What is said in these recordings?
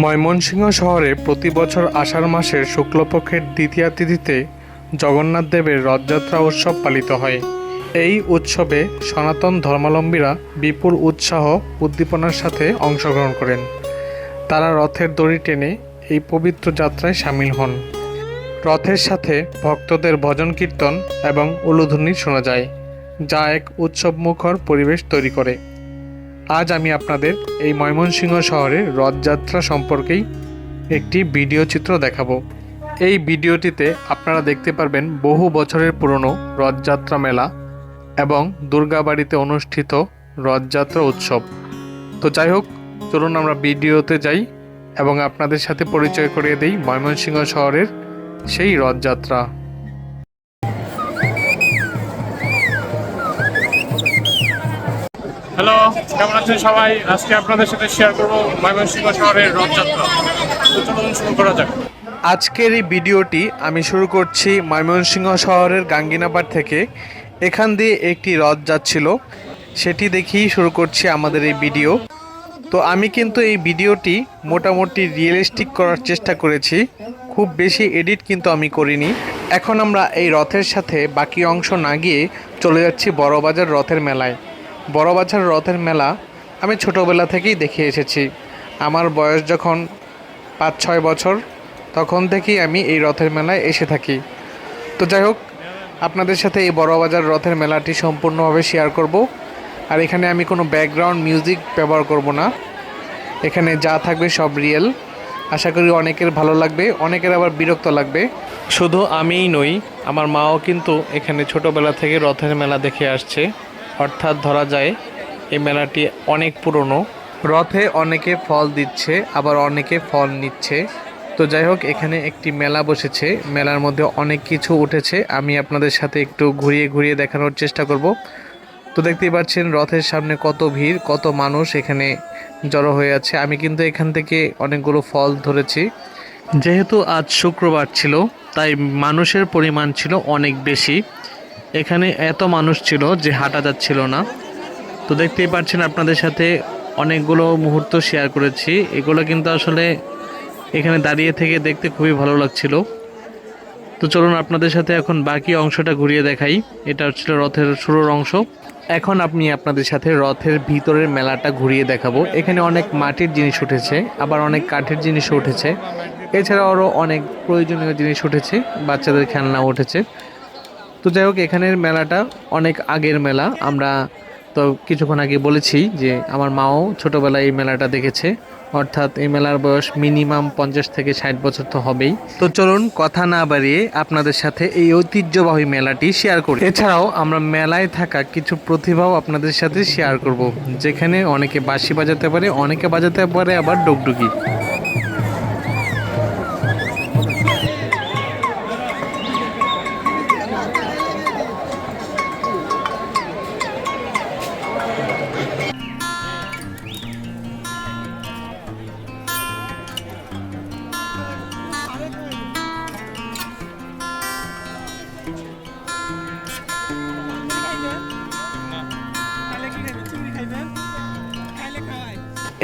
ময়মনসিংহ শহরে প্রতি বছর আষাঢ় মাসের শুক্লপক্ষের দ্বিতীয়া তিথিতে জগন্নাথ দেবের রথযাত্রা উৎসব পালিত হয়। এই উৎসবে সনাতন ধর্মাবলম্বীরা বিপুল উৎসাহ উদ্দীপনার সাথে অংশগ্রহণ করেন। তারা রথের দড়ি টেনে এই পবিত্র যাত্রায় সামিল হন। রথের সাথে ভক্তদের ভজন কীর্তন এবং উলুধ্বনি শোনা যায়, যা এক উৎসবমুখর পরিবেশ তৈরি করে। আজ আমি আপনাদের এই ময়মনসিংহ শহরের রথযাত্রা সম্পর্কেই একটি ভিডিও চিত্র দেখাবো। এই ভিডিওটিতে আপনারা দেখতে পারবেন বহু বছরের পুরনো রথযাত্রা মেলা এবং দুর্গাবাড়িতে অনুষ্ঠিত রথযাত্রা উৎসব। তো যাই হোক, চলুন আমরা ভিডিওতে যাই এবং আপনাদের সাথে পরিচয় করিয়ে দিই ময়মনসিংহ শহরের সেই রথযাত্রা। হ্যালো কেমন আছেন সবাই? আজকে আপনাদের সাথে শেয়ার করব ময়মনসিংহ শহরের রথযাত্রা। শুরু করা যাক। আজকের এই ভিডিওটি আমি শুরু করছি ময়মনসিংহ শহরের গাঙ্গিনাপাড় থেকে। এখান দিয়ে একটি রথ যাচ্ছিল। সেটি দেখেই শুরু করছি আমাদের এই ভিডিও। তো আমি কিন্তু এই ভিডিওটি মোটামুটি রিয়েলিস্টিক করার চেষ্টা করেছি। খুব বেশি এডিট কিন্তু আমি করিনি। এখন আমরা এই রথের সাথে বাকি অংশ না গিয়ে চলে যাচ্ছি বড়বাজার রথের মেলায়। বড়বাজার রথের মেলা আমি ছোটোবেলা থেকেই দেখে এসেছি। আমার বয়স যখন পাঁচ ছয় বছর, তখন থেকেই আমি এই রথের মেলায় এসে থাকি। তো যাই হোক, আপনাদের সাথে এই বড়বাজার রথের মেলাটি সম্পূর্ণভাবে শেয়ার করব। আর এখানে আমি কোনো ব্যাকগ্রাউন্ড মিউজিক ব্যবহার করব না। এখানে যা থাকবে সব রিয়েল আশা করি অনেকের ভালো লাগবে, অনেকের আবার বিরক্ত লাগবে। শুধু আমিই নই, আমার মাও কিন্তু এখানে ছোটোবেলা থেকে রথের মেলা দেখে আসছে। অর্থাৎ ধরা যায়, এই মেলাটি অনেক পুরনো। রথে অনেকে ফল দিচ্ছে, আবার অনেকে ফল নিচ্ছে। তো যাই হোক, এখানে একটি মেলা বসেছে। মেলার মধ্যে অনেক কিছু উঠেছে। আমি আপনাদের সাথে একটু ঘুরিয়ে ঘুরিয়ে দেখানোর চেষ্টা করব। তো দেখতেই পাচ্ছেন, রথের সামনে কত ভিড়, কত মানুষ এখানে জড়ো হয়ে আছে। আমি কিন্তু এখান থেকে অনেকগুলো ফল ধরেছি। যেহেতু আজ শুক্রবার ছিল, তাই মানুষের পরিমাণ ছিল অনেক বেশি। এখানে এত মানুষ ছিল যে হাঁটা যাচ্ছিল না। তো দেখতেই পাচ্ছেন আপনাদের সাথে অনেকগুলো মুহূর্ত শেয়ার করেছি। এগুলো কিন্তু আসলে এখানে দাঁড়িয়ে থেকে দেখতে খুবই ভালো লাগছিল। তো চলুন আপনাদের সাথে এখন বাকি অংশটা ঘুরিয়ে দেখাই। এটা হচ্ছিল রথের শুরুর অংশ। এখন আপনি আপনাদের সাথে রথের ভিতরের মেলাটা ঘুরিয়ে দেখাবো। এখানে অনেক মাটির জিনিস উঠেছে, আবার অনেক কাঠের জিনিস উঠেছে। এছাড়া আরও অনেক প্রয়োজনীয় জিনিস উঠেছে, বাচ্চাদের খেলনা উঠেছে। তো যাই হোক, এখানের মেলাটা অনেক আগের মেলা। আমরা তো কিছুক্ষণ আগে বলেছি যে আমার মাও ছোটোবেলায় এই মেলাটা দেখেছে। অর্থাৎ এই মেলার বয়স মিনিমাম পঞ্চাশ থেকে ষাট বছর তো হবেই। তো চলুন কথা না বাড়িয়ে আপনাদের সাথে এই ঐতিহ্যবাহী মেলাটি শেয়ার করি। এছাড়াও আমরা মেলায় থাকা কিছু প্রতিভাও আপনাদের সাথে শেয়ার করব, যেখানে অনেকে বাঁশি বাজাতে পারে, অনেকে বাজাতে পারে আবার ডুগডুগি।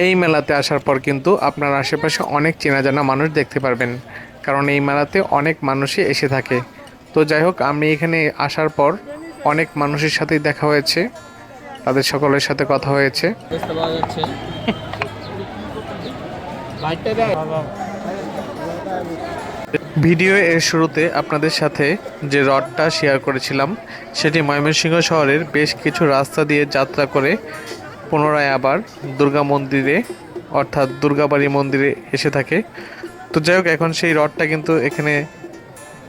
এই মেলাতে আসার পর কিন্তু আপনার আশেপাশে অনেক চেনা জানা মানুষ দেখতে পারবেন। কারণ এই মেলাতে অনেক মানুষই এসে থাকে। তো যাই হোক আমি এখানে আসার পর অনেক মানুষের সাথেই দেখা হয়েছে। তাদের সকলের সাথে কথা হয়েছে। ভিডিও এর শুরুতে আপনাদের সাথে যে রডটা শেয়ার করেছিলাম সেটি ময়মনসিংহ শহরের বেশ কিছু রাস্তা দিয়ে যাত্রা করে পুনরায় আবার দুর্গা মন্দিরে, অর্থাৎ দুর্গাবাড়ি মন্দিরে এসে থাকে। তো যাই হোক, এখন সেই রডটা কিন্তু এখানে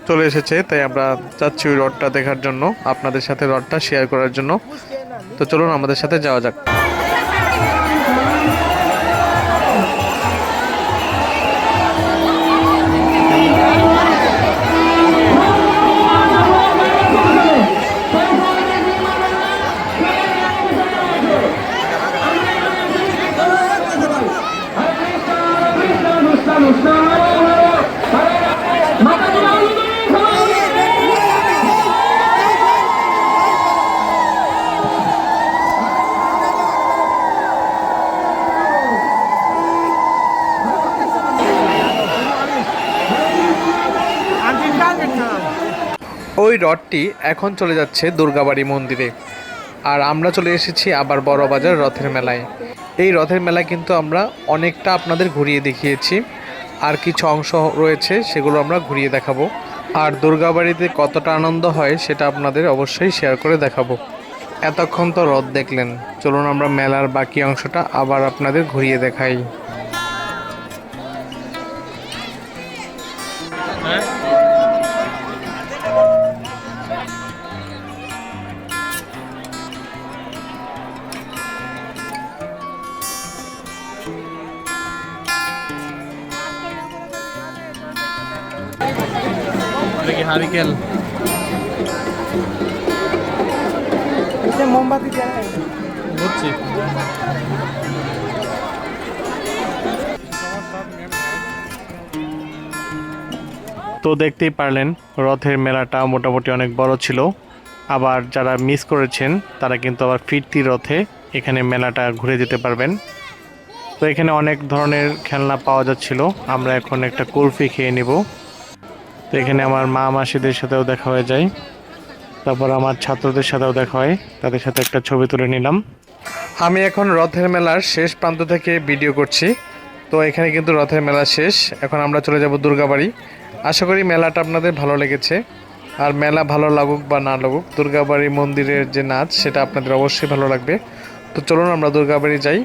চলে এসেছে, তাই আমরা চাচ্ছি ওই রডটা দেখার জন্য, আপনাদের সাথে রডটা শেয়ার করার জন্য। তো চলুন, আমাদের সাথে যাওয়া যাক। রথটি এখন চলে যাচ্ছে দুর্গাবাড়ি মন্দিরে। আর আমরা চলে এসেছি আবার বড়বাজার রথের মেলায়। এই রথের মেলায় কিন্তু আমরা অনেকটা আপনাদের ঘুরিয়ে দেখিয়েছি। আর কিছু অংশ রয়েছে সেগুলো আমরা ঘুরিয়ে দেখাবো। আর দুর্গাবাড়িতে কতটা আনন্দ হয় সেটা আপনাদের অবশ্যই শেয়ার করে দেখাবো। এতক্ষণ তো রথ দেখলেন। চলুন আমরা মেলার বাকি অংশটা আবার আপনাদের ঘুরিয়ে দেখাই। দেখি হারিকেল মোমবাতি বুঝছি তো দেখতেই পারলেন রথের মেলাটা মোটামুটি অনেক বড় ছিল। আবার যারা মিস করেছেন তারা কিন্তু আবার ফিরতি রথে এখানে মেলাটা ঘুরে যেতে পারবেন। তো এখানে অনেক ধরনের খেলনা পাওয়া যাচ্ছিল। আমরা এখন একটা কুলফি খেয়ে নিব। তো এখানে আমার মা মাসিদের সাথেও দেখা হয়ে যায়। তারপর আমার ছাত্রদের সাথেও দেখা হয়। তাদের সাথে একটা ছবি তুলে নিলাম। আমি এখন রথের মেলার শেষ প্রান্ত থেকে ভিডিও করছি। তো এখানে কিন্তু রথের মেলা শেষ। এখন আমরা চলে যাব দুর্গাবাড়ি। আশা করি মেলাটা আপনাদের ভালো লেগেছে। আর মেলা ভালো লাগুক বা না লাগুক, দুর্গাবাড়ি মন্দিরের যে নাচ, সেটা আপনাদের অবশ্যই ভালো লাগবে। তো চলুন আমরা দুর্গাবাড়ি যাই।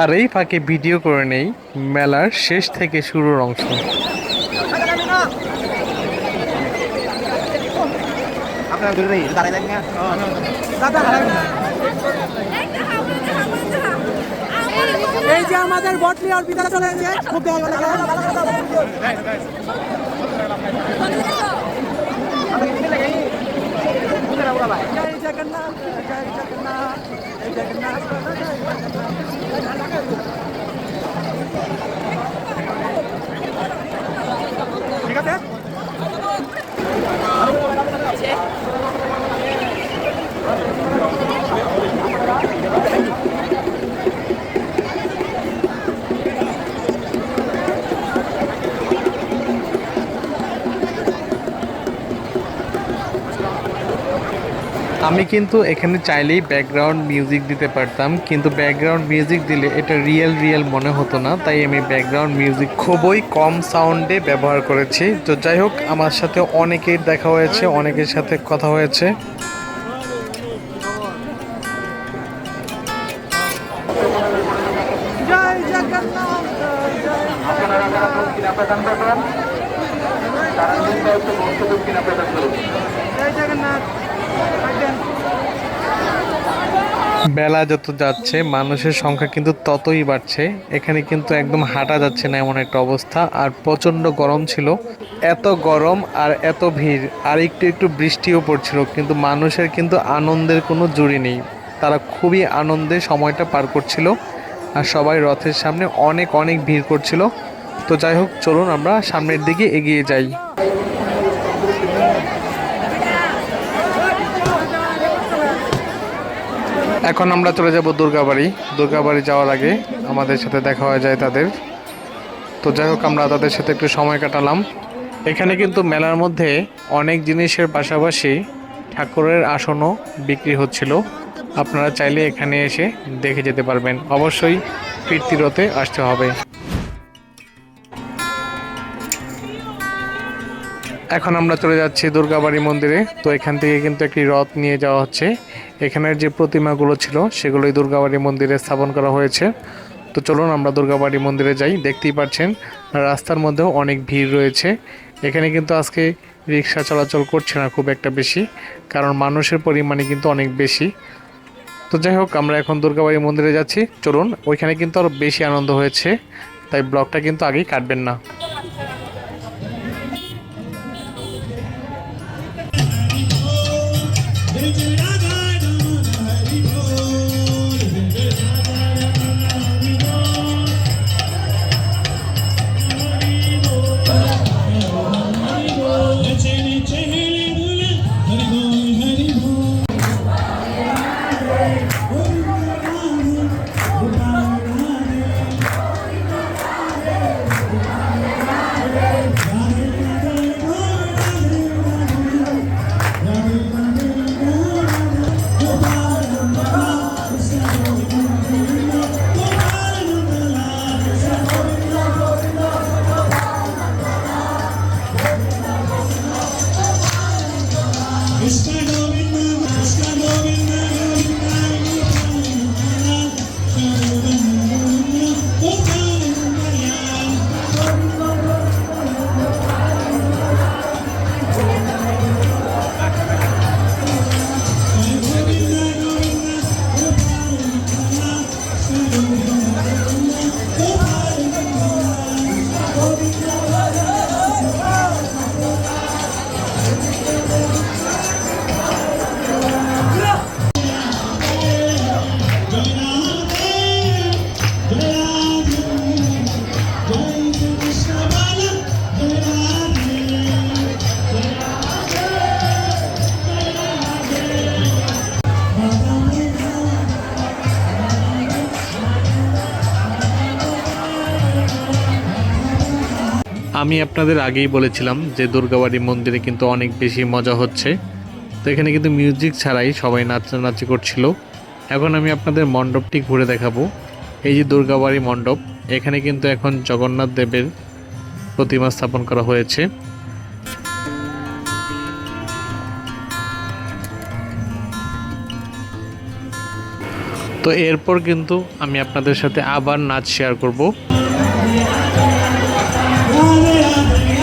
আর এই ফাঁকে ভিডিও করে নেই, মেলার শেষ থেকে শুরুর অংশ। আপনারা দূরে নেই দাঁড়ায় দেন না দাদা এই যে আমাদের বটলি আর বিদারা চলে গেছে খুব দেওয়া গেল জগন্নাথ জগন্নাথ জগন্নাথ আমি কিন্তু এখানে চাইলেই ব্যাকগ্রাউন্ড মিউজিক দিতে পারতাম, কিন্তু ব্যাকগ্রাউন্ড মিউজিক দিলে এটা রিয়েল রিয়েল মনে হতো না, তাই আমি ব্যাকগ্রাউন্ড মিউজিক খুবই কম সাউন্ডে ব্যবহার করেছি। তো যাই হোক, আমার সাথে অনেকের দেখা হয়েছে, অনেকের সাথে কথা হয়েছে। যত যাচ্ছে, মানুষের সংখ্যা কিন্তু ততই বাড়ছে। এখানে কিন্তু একদম হাঁটা যাচ্ছে না এমন একটা অবস্থা। আর প্রচণ্ড গরম ছিল। এত গরম আর এত ভিড়, আর একটু একটু বৃষ্টিও পড়ছিল, কিন্তু মানুষের কিন্তু আনন্দের কোনো জুড়ি নেই। তারা খুবই আনন্দে সময়টা পার করছিল, আর সবাই রথের সামনে অনেক অনেক ভিড় করছিল। তো যাই হোক, চলুন আমরা সামনের দিকে এগিয়ে যাই। এখন আমরা চলে যাব দুর্গাবাড়ি। দুর্গাবাড়ি যাওয়ার আগে আমাদের সাথে দেখা হয়ে যায় তাদের। তো যাই হোক, আমরা তাদের সাথে একটু সময় কাটালাম। এখানে কিন্তু মেলার মধ্যে অনেক জিনিসের পাশাপাশি ঠাকুরের আসনও বিক্রি হচ্ছিল। আপনারা চাইলে এখানে এসে দেখে যেতে পারবেন। অবশ্যই ফিরতিরতে আসতে হবে। এখন আমরা চলে যাচ্ছি দুর্গাবাড়ি মন্দিরে। তো এখান থেকে কিন্তু একটি রথ নিয়ে যাওয়া হচ্ছে। এখানের যে প্রতিমাগুলো ছিল, সেগুলোই দুর্গাবাড়ি মন্দিরে স্থাপন করা হয়েছে। তো চলুন আমরা দুর্গাবাড়ি মন্দিরে যাই। দেখতেই পাচ্ছেন, রাস্তার মধ্যেও অনেক ভিড় রয়েছে। এখানে কিন্তু আজকে রিক্সা চলাচল করছে না খুব একটা বেশি, কারণ মানুষের পরিমাণে কিন্তু অনেক বেশি। তো যাই হোক, আমরা এখন দুর্গাবাড়ি মন্দিরে যাচ্ছি। চলুন, ওইখানে কিন্তু আরও বেশি আনন্দ হয়েছে, তাই ব্লগটা কিন্তু আগেই কাটবেন না। আমি আপনাদের আগেই বলেছিলাম যে দুর্গাবাড়ি মন্দিরে কিন্তু অনেক বেশি মজা হচ্ছে। তো এখানে কিন্তু মিউজিক ছাড়াই সবাই নাচানাচি করছিল। এখন আমি আপনাদের মণ্ডপটি ঘুরে দেখাবো। এই যে দুর্গাবাড়ি মণ্ডপ, এখানে কিন্তু এখন জগন্নাথ দেবের প্রতিমা স্থাপন করা হয়েছে। তো এরপর কিন্তু আমি আপনাদের সাথে আবার নাচ শেয়ার করব। ஆதே ஆதே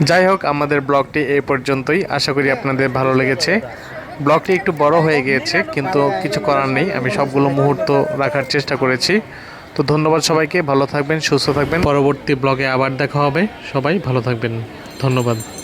যাই হোক, আমাদের ব্লগটি এই পর্যন্তই। আশা করি আপনাদের ভালো লেগেছে। ব্লগটি একটু বড় হয়ে গিয়েছে, কিন্তু কিছু করার নেই। আমি সবগুলো মুহূর্ত রাখার চেষ্টা করেছি। তো ধন্যবাদ সবাইকে। ভালো থাকবেন, সুস্থ থাকবেন। পরবর্তী ব্লগে আবার দেখা হবে। সবাই ভালো থাকবেন। ধন্যবাদ।